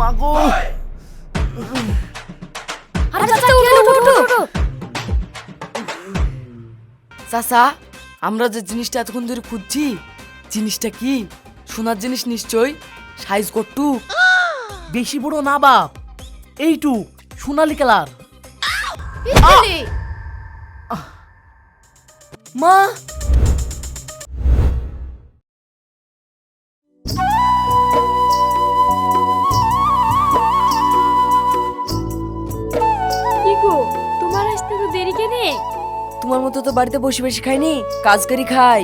মাগো। চাচা আমরা যে জিনিসটা এতক্ষণ ধরে খুঁজছি জিনিসটা কি? সোনার জিনিস নিশ্চয় সাইজ কট্টু। বেশি বড় না বাপ এইটু সোনালি কালার। মা তোমার মতো তো বাড়িতে বসে বসে খাইনি কাজ করি খাই।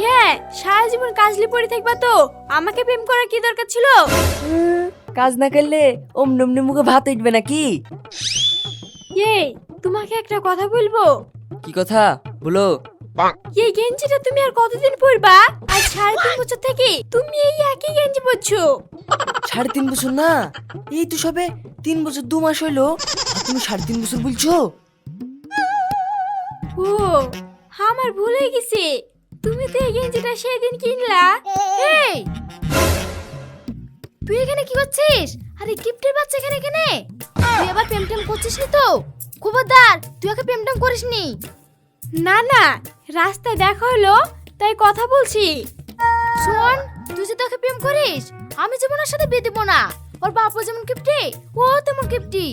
হ্যাঁ সারা জীবন কাজলি পড়ে থাকবা তো। আমাকে প্রেম করার কি দরকার ছিল? কাজ না করলে অমনি অমনি মুখে ভাত উঠবে নাকি? এই তোমাকে একটা কথা বলব? কি কথা? বলো। এই গেঞ্জিটা তুমি আর কতদিন পরবা? আর সাড়ে তিন বছর থেকে তুমি এই একই গেঞ্জি পরছো। সাড়ে তিন বছর না? এই তো সবে তিন বছর দু মাস হইল। আর তুমি সাড়ে তিন বছর বলছো? ও, আমার ভুল হয়ে গেছে। তুমি তো এই গেঞ্জিটা সেদিন কিনলা। এই! তুই এখানে কি করছিস? আরে গিফটের বাচ্চা এখানে এখানে। তুই আবার প্রেম টেম করছিস নি তো? খবরদার, তুই ওকে প্রেম টেম করিস নি। না না, রাস্তায় দেখা হলো, তাই কথা বলছি। শোন, তুই যদি ওকে প্রেম করিস, আমি যেমন ওর সাথে বিয়ে দেবো না। ওর বাপও যেমন কিপটি ও তেমন গিফটি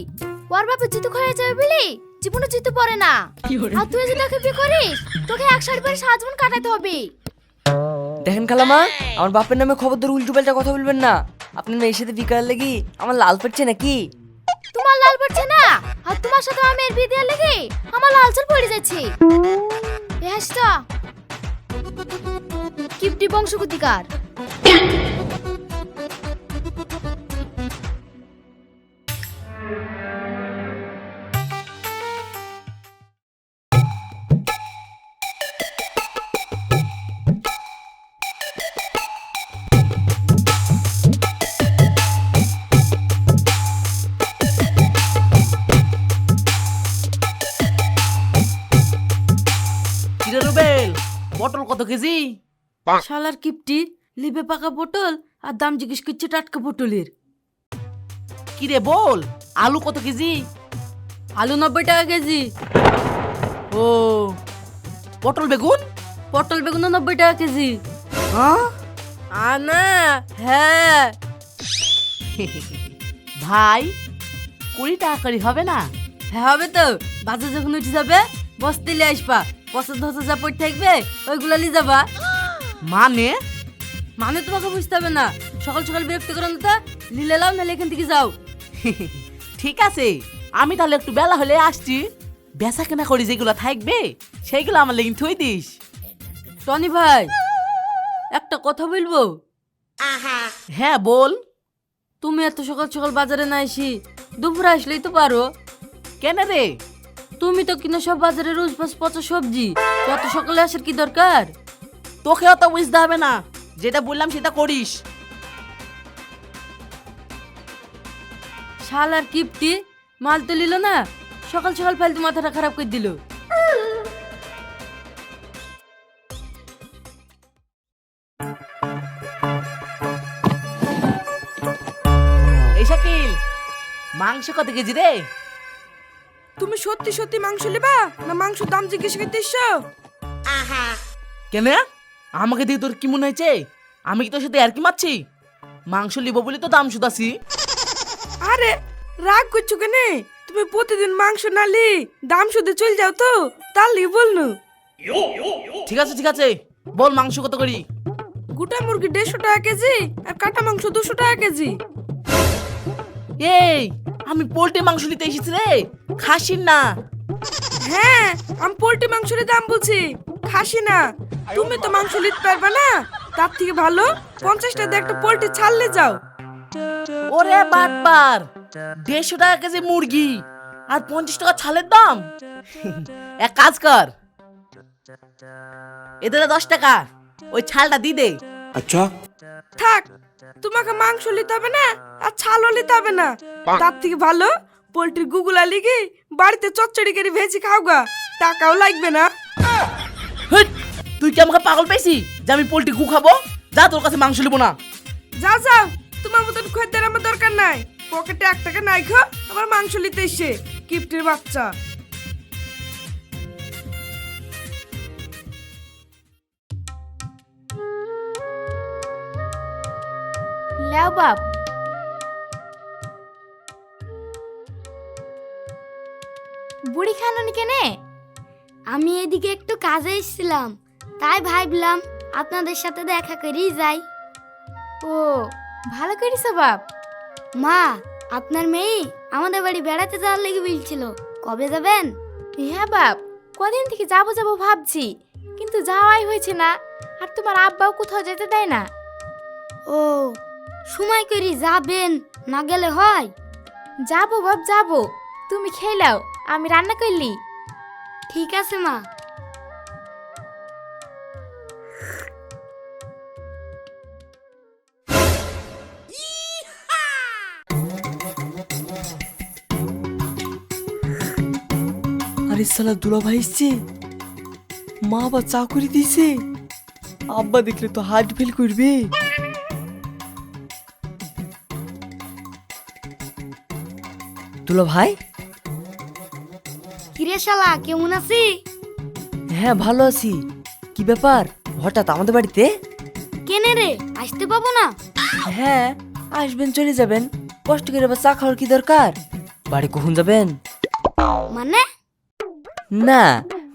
ওর বাপে জিতু হয়ে যাবে বলি জীবনে জিতু পড়ে না। আর তুই যদি ওকে বিয়ে করিস তোকে এক শাড়ি পরে সারা জীবন কাটাতে হবে। দেখেন খালামা আমার বাপের নামে খবর ধরে উল্টো পাল্টা কথা বলবেন না। আপনি মেয়ের সাথে বিকার লাগি আমার লাল পড়ছে নাকি? তোমার লাল পড়ছে না? আর তোমার সাথে আমার মেয়ের বিয়ে দেওয়ার লেগে আমার লাল চুল পড়ে যাচ্ছে। হাসটা। কিপটি বংশগতিকার। কত কেজি? শালার কিপটি লিবে পাকা পটল আর দাম জিজ্ঞেস করছে টাটকা পটলের। কিরে বল? আলু কত কেজি? আলু নব্বই টাকা কেজি। ও পটল বেগুন? পটল বেগুন নব্বই টাকা কেজি। হ্যাঁ আনা হ্যাঁ। ভাই কুড়ি টাকা করে হবে না? হ্যাঁ হবে তো। বাজার যখন উঠে যাবে বস্তে আসবা। পছন্দ হচ্ছে যা পড়ে থাকবে ওইগুলা নিয়ে যাবা। মানে? মানে তোমাকে বুঝতে হবে না। সকাল সকাল বিরক্ত করো না তো লিলে লাও নাহলে এখান থেকে যাও। ঠিক আছে আমি তাহলে একটু বেলা হলে আসছি। বেচা কেনা করি যেগুলো থাকবে সেইগুলো আমার লেগে থই দিস। টনি ভাই একটা কথা বলব? হ্যাঁ বল। তুমি এত সকাল সকাল বাজারে না আসি দুপুরে আসলেই তো পারো। কেন রে? তুমি তো কিনা সব বাজারে রোজ ফাস পচা সবজি। তো এত সকালে আসার কি দরকার? তোকে অত বুঝতে হবে না। যেটা বললাম সেটা করিস। শাল আর কিপটি মাল তো নিল না সকাল সকাল ফালতু মাথাটা খারাপ করে দিল। এই শাকিল মাংস কত কেজি রে? তুমি সত্যি সত্যি মাংস নেবা? না মাংস দাম জিজ্ঞেস করতে এসছো? কেন? আমাকে দিয়ে তোর কি মনে হয়েছে? আমি কি তোর সাথে আর কি মারছি? মাংস লিব বলে তো দাম শুধাছি। আরে রাগ করছ কেন? তুমি প্রতিদিন মাংস নালি দাম শুধু চল যাও তো তাহলে বলনু। ঠিক আছে ঠিক আছে। বল মাংস কত করি? গোটা মুরগি দেড়শো টাকা কেজি আর কাটা মাংস দুশো টাকা কেজি। এই আমি পোল্ট্রি মাংস নিতে এসেছি রে। খাসির না। হ্যাঁ আমি পোল্ট্রি মাংসের দাম বলছি। খাসি না। তুমি তো মাংস নিতে পারবে না। তার থেকে ভালো পঞ্চাশ টাকা দিয়ে একটা পোল্ট্রি ছাড়লে যাও। ওরে বাটবার দেড়শো টাকা কেজি মুরগি আর পঞ্চাশ টাকা ছালের দাম? এক কাজ কর। এদের দশ টাকা ওই ছালটা দি। দে থাক তোমাকে মাংস নিতে হবে না আর ছালও নিতে হবে না। তার থেকে ভালো পোল্ট্রি গুগুলা লিগে বাড়িতে চচ্চড়ি করে ভেজে খাও গা। টাকাও লাগবে না। তুই কি আমাকে পাগল পেয়েছি যে আমি পোল্ট্রি গু খাব? যা তোর কাছে মাংস নিবো না। যাও যাও তোমার তোমার মতন খদ্দের আমার দরকার নাই। পকেটে এক টাকা নাই খো আমার মাংস নিতে এসে কিপ্টের বাচ্চা। লেও বাপ বুড়ি খাননি কেনে? আমি এদিকে একটু কাজে এসেছিলাম তাই ভাবলাম আপনাদের সাথে দেখা করেই যাই। ও ভালো করিস বাপ। মা আপনার মেয়ে আমাদের বাড়ি বেড়াতে যাওয়ার লেগে বলছিল কবে যাবেন? হ্যাঁ বাপ কদিন থেকে যাব যাব ভাবছি কিন্তু যাওয়াই হয়েছে না আর তোমার আব্বাও কোথাও যেতে দেয় না। ও সময় করি যাবেন না গেলে হয়? যাব বাপ যাব তুমি খেলাও আমি রান্না করলি? ঠিক আছে মা। আরে সালা দুলা ভাই এসছে। মা আবার চাকরি দিয়েছে। আব্বা দেখলে তো হার্ট ফেল করবে। দুলা ভাই কিরে শালা কেমন আছি? হ্যাঁ ভালো আছি। কি ব্যাপার? হঠাৎ আমাদের বাড়িতে? কেনে রে আসতে পাবো না? হ্যাঁ আসবেন চলে যাবেন। কষ্ট করে আবার চা খাওয়ার কি দরকার? বাড়ি কখন যাবেন? মানে? না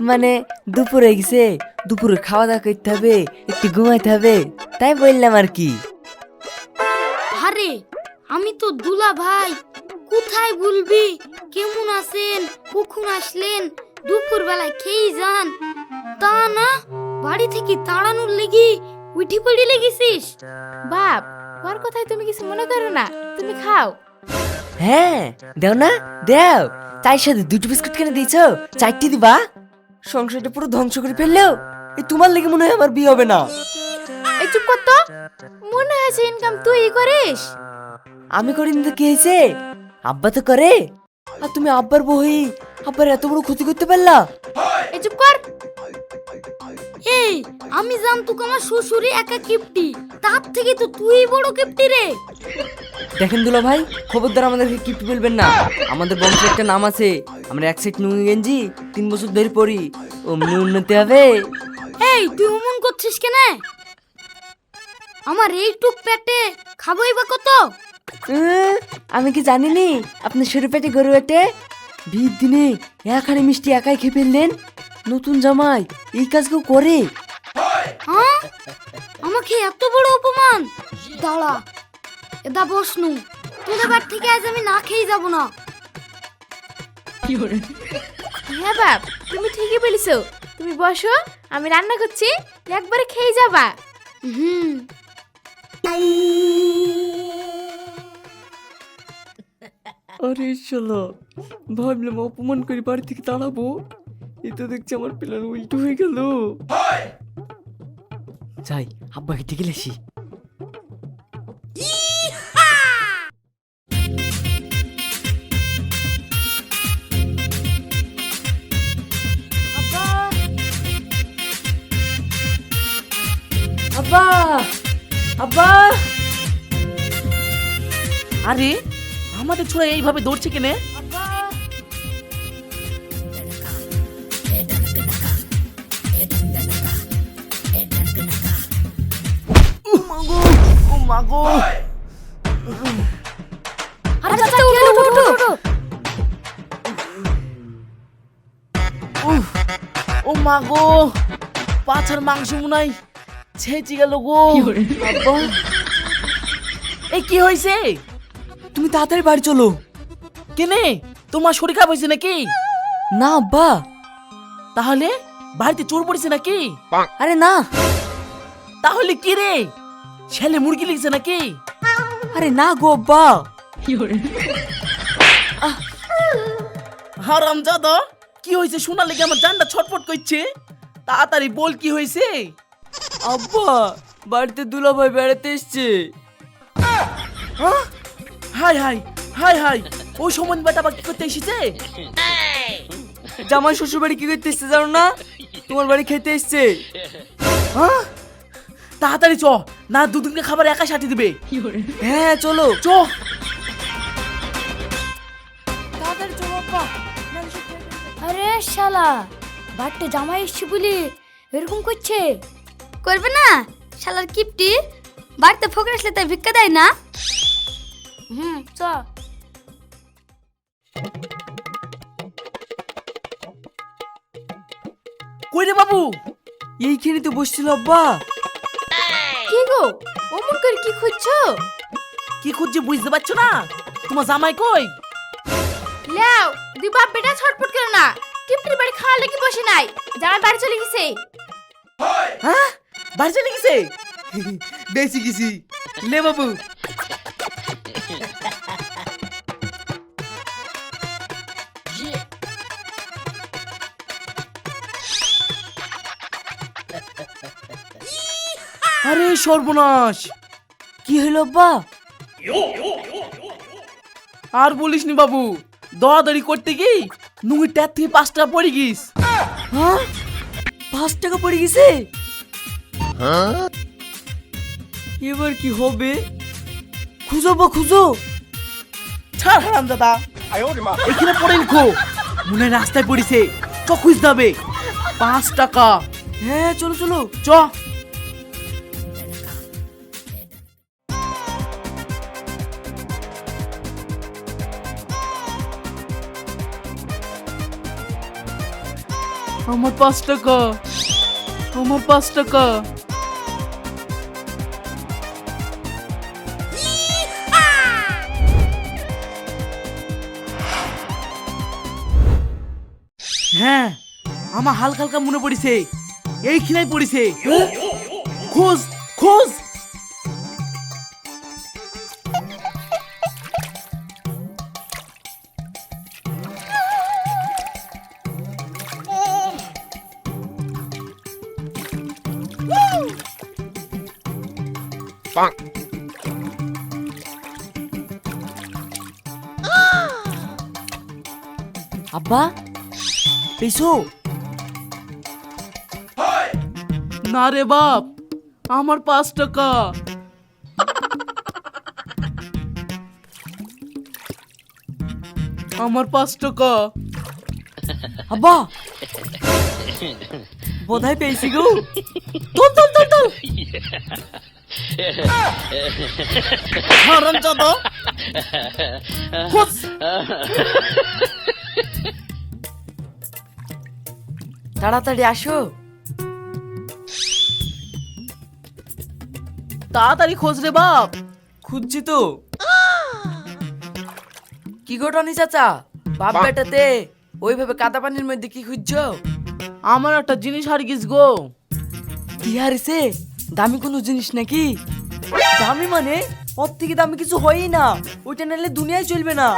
মানে দুপুরে গেছে। দুপুরে খাওয়া দাওয়া করতে হবে একটু ঘুমাইতে হবে। তাই বললাম আর কি। আরে আমি তো দুলা ভাই কোথায় বলবি কেমন আছেন? কখন আসলেন? দুপুর বেলায় খেয়ে যান? তা না বাড়ি থেকে তাড়ানোর লেগে উঠি পড়ি লেগেছিস? বাপ ওর কথায় তুমি কিছু মনে করো না। তুমি খাও। হ্যাঁ দেও না দেও। চায়ের সাথে দুটো বিস্কুট কিনে দিয়েছ চারটি দিবা। সংসারটা পুরো ধ্বংস করে ফেললেও এই তোমার লেগে মনে হয় আমার বিয়ে হবে না। এই চুপ কর তো। মনে হয়েছে ইনকাম তুই করিস? আমি করি তো কি হয়েছে? আব্বা তো করে। আর তুমি আব্বার বই আব্বার এত বড় ক্ষতি করতে পারলা? এই চুপ কর। এই আমি জানতুক আমার শ্বশুরই একা কিপটি। তার থেকে তো তুই বড় কিপটি রে। দেখেন দুলা ভাই খবরদার আমাদেরকে গিফট বলবেন না। আমাদের বংশের একটা নাম আছে আমরা এক সেট নুঙ্গি গেঞ্জি তিন বছর ধরে পরি। অমনি উন্নতি হবে। এই তুই অমন করছিস কেন? আমার এইটুক পেটে খাবোই বা কত? আমি কি জানিনি? আপনি সরু পেটে গরু পেটে বিয়ের দিনে একানে মিষ্টি একাই খেয়ে ফেললেন? নতুন জামাই এই কাজ কেউ করে? হ্যাঁ? আমাকে এত বড় অপমান! দাঁড়া এটা বসনু তোদের বাড়ি থেকে আজ আমি না খেয়ে যাব না। হ্যাঁ বাপ তুমি ঠিকই বলিছো। তুমি বসো আমি রান্না করছি একবারে খেয়ে যাবা। হুম। আরে চলো ভাবলাম অপমান করে বাড়ি থেকে তাড়াবো এ তো দেখছি আমার প্ল্যান উল্টো হয়ে গেল। যাই আব্বাকে ডেকে লেসি আব্বা! আব্বা! আরে আমাদের ছোড়া এইভাবে দৌড়ছে কেনে? ও মাগো ও মাগো আরে চাচা উঠো উঠো। উঠো ও মাগো পাছার মাংস মুনাই ছেঁচি গেল গো। আব্বা। এই কি হয়েছে? তুমি তাড়াতাড়ি বাড়ি চলো। কেনে? তোমার শরীর খারাপ হয়েছে নাকি? না আব্বা। তাহলে বাড়িতে চোর পড়েছে নাকি? আরে না। তাহলে কি রে? ছেলে মুরগি লিখছে নাকি? আরে না গো আব্বা। হারাম জাদা কি হয়েছে শোনার লেগে আমার জানটা ছটফট করছে? তাড়াতাড়ি বল কি হয়েছে? আব্বা বাড়িতে দুলাভাই বেড়াতে এসছে। হ্যাঁ? Hi hi hi hi. ওই সময় বেটা আবার কি করতে এসেছে? জামাই শ্বশুর বাড়ি কি করতে এসছে জানো না? তোমার বাড়ি খেতে এসছে। হ্যাঁ? তাড়াতাড়ি চ। না দুদিনকে খাবার একা সাথে দিবে। হ্যাঁ চলো। চ। তাড়াতাড়ি চলো। আরে শালা বাড়িতে জামাই এসছি বলি এরকম করছে? করবে না? শালার কিপটি? বাড়িতে ফোকর আসলে তাই ভিক্ষা দেয় না? হুম চ। কই রে বাবু? এইখানে তো বসছিল আব্বা। কি গো? অমন করে কি খুঁজছো? কি খুঁজছে বুঝতে পারছ না? তোমার জামাই কই? লেও দুই বাপ বেটা ছটপট করো না। কিপ্টির বাড়ি খাওয়া লেগে বসে নাই। যারা বাড়ি চলে গেছে। হ্যাঁ? বাড়ি চলে গেছে? বেশি গেছি। লে বাবু আরে সর্বনাশ। কি হলো আব্বা? আর বলিসনি বাবু দড়াদড়ি করতে গিয়ে নুঙ্গি ট্যাপ থেকে পাঁচ টাকা পড়ে গিস। হ্যাঁ? পাঁচ টাকা পড়ে গেছে? এবার কি হবে? খুঁজো বা খুঁজো। ছাড় হারাম দাদা। এখানে পড়ে লিখো। মনে রাস্তায় পড়েছে। চ খুঁজ হবে পাঁচ টাকা। হ্যাঁ চলো চলো। চ। আমার পাঁচ টাকা। আমার পাঁচ টাকা। হ্যাঁ আমার হালকা হালকা মনে পড়িছে। এইখানেই পড়িছে। খোঁজ খোঁজ। আব্বা? পেছো না রে বাপ আমার পাঁচ টাকা। আমার পাঁচ টাকা। আব্বা? বোধহয় পেয়েছি গো। তোল তোল তোল তোল। হারাম চাদা তাড়াতাড়ি আসো। তাড়াতাড়ি খোঁজ রে বাপ। খুঁজছি তো। কি ঘটনি চাচা? বাপ বেটাতে ওইভাবে কাদা পানির মধ্যে কি খুঁজছো? আমার একটা জিনিস হারিয়ে গেছ গো। কি হারিছে দামি কোনো জিনিস নাকি? দামি মানে? ওর থেকে দামি কিছু হয়ই না। ওইটা নিলে দুনিয়ায় চলবে না।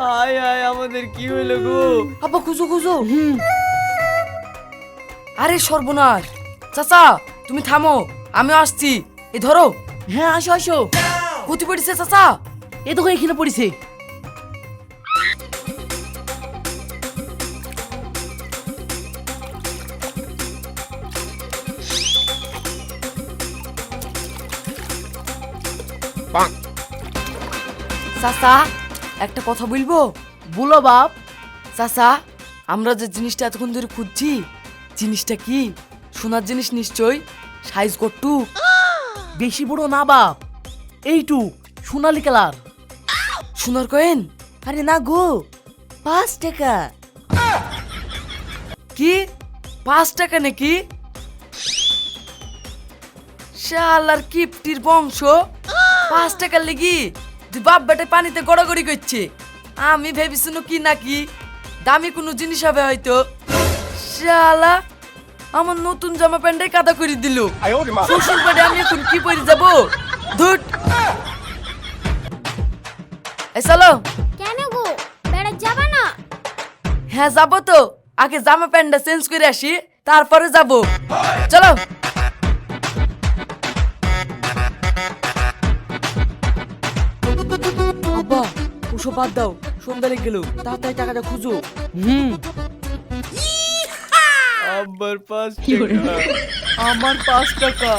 হায় হায় আমাদের কি হইল গো? আব্বা খুঁজো খুঁজো। আরে সর্বনাশ। চাচা তুমি থামো আমি আসছি। এ ধরো। হ্যাঁ আসো আসো। ক্ষতি পড়েছে চাচা। এ দেখো এখানে পড়েছে। চাচা একটা কথা বলব? বলো বাপ। চাচা আমরা যে জিনিসটা এতক্ষণ ধরে খুঁজছি জিনিসটা কি? সোনার জিনিস নিশ্চয় সাইজ কট্টু? বেশি বড় না বাপ। এইটু, সোনালি কালার। সোনার কয়েন? আরে না গো, পাঁচ টাকা। কি? পাঁচ টাকা নাকি? শালার কিপটির বংশ। পাঁচ টাকার লেগি বাপ বেটে পানিতে গড়াগড়ি করছে। আমি ভেবেছিনু কি নাকি? দামি কোনো জিনিস হবে হয়তো। শালা। আমার নতুন জামা প্যান্টে কাদা করে দিল। শ্বশুর বাড়ি আমি এখন কি পরে যাব? ধুট এই চলো কেন গো? বেড়া যাবা না? হ্যাঁ যাব তো। আগে জামা প্যান্টটা চেঞ্জ করে আসি তারপরে যাব। চলো। বাদ দাও। সন্ধ্যা লেগে গেল। তাড়াতাড়ি টাকাটা খুঁজো। হুম। আমার পাঁচ টাকা আমার পাঁচ টাকা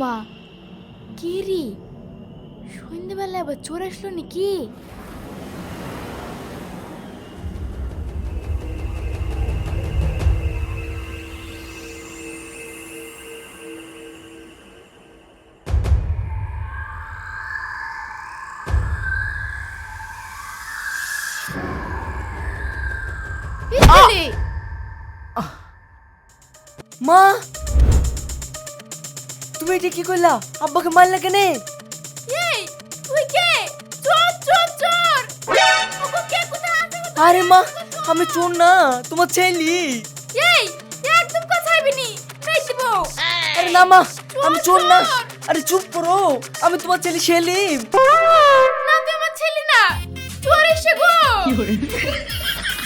মা কি রে সন্ধ্যেবেলা আবার চোর আসলো নাকি মা! তুমি এটা কি করলা? আব্বাকে মারলা কেনে? এই তুই কে? চোর চোর চোর! ওগো কে কোথায় আছে আরে মা আমি চোর না তোমার ছেলি। এই একদম কথা হইবি নি। দিব আরে না মা আমি চোর না। আরে চুপ করো আমি তোমার ছেলে সেলিম না তুই আমার ছেলে না। চোর এসে গো।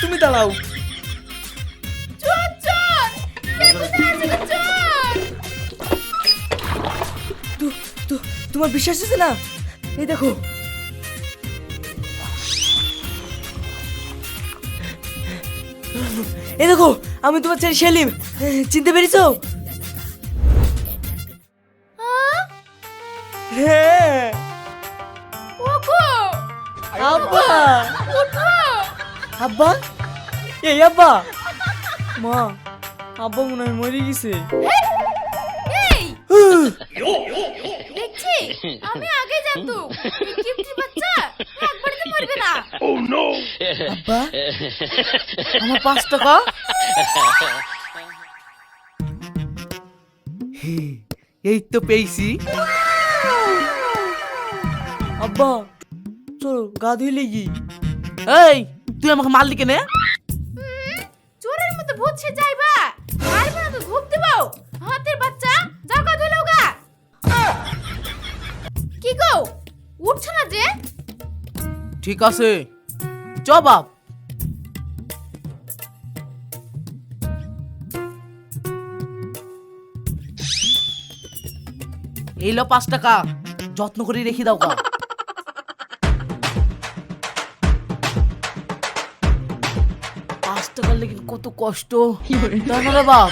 তুমি দাঁড়াও। তোমার বিশ্বাস হচ্ছে না? এই দেখো। এই দেখো আমি তোমার ছেলে সেলিম। চিনতে পেরেছ? হ্যাঁ? আব্বা। উঠো আব্বা? এই আব্বা। মা আব্বা মনে হয় মরে গেছে। আমি আগে জানতো এই কিপটি বাচ্চা একবারে মরবে না। আব্বা আমার পাঁচ টাকা? এই তো পেয়েছি। আব্বা চলো গা ধুইলে গি এই তুই আমাকে মারলি কেনে? চোরের মতো ভূত সে যাইবা। মারবে না তো ধূপ দিব। হাতের বাচ্চা গা ধুলো গা কি গো? উঠছ না যে? ঠিক আছে। বাপ। এই লো পাঁচ টাকা। যত্ন করে রেখে দাও কা পাঁচ টাকার লেগে কত কষ্ট। তাই না বাপ।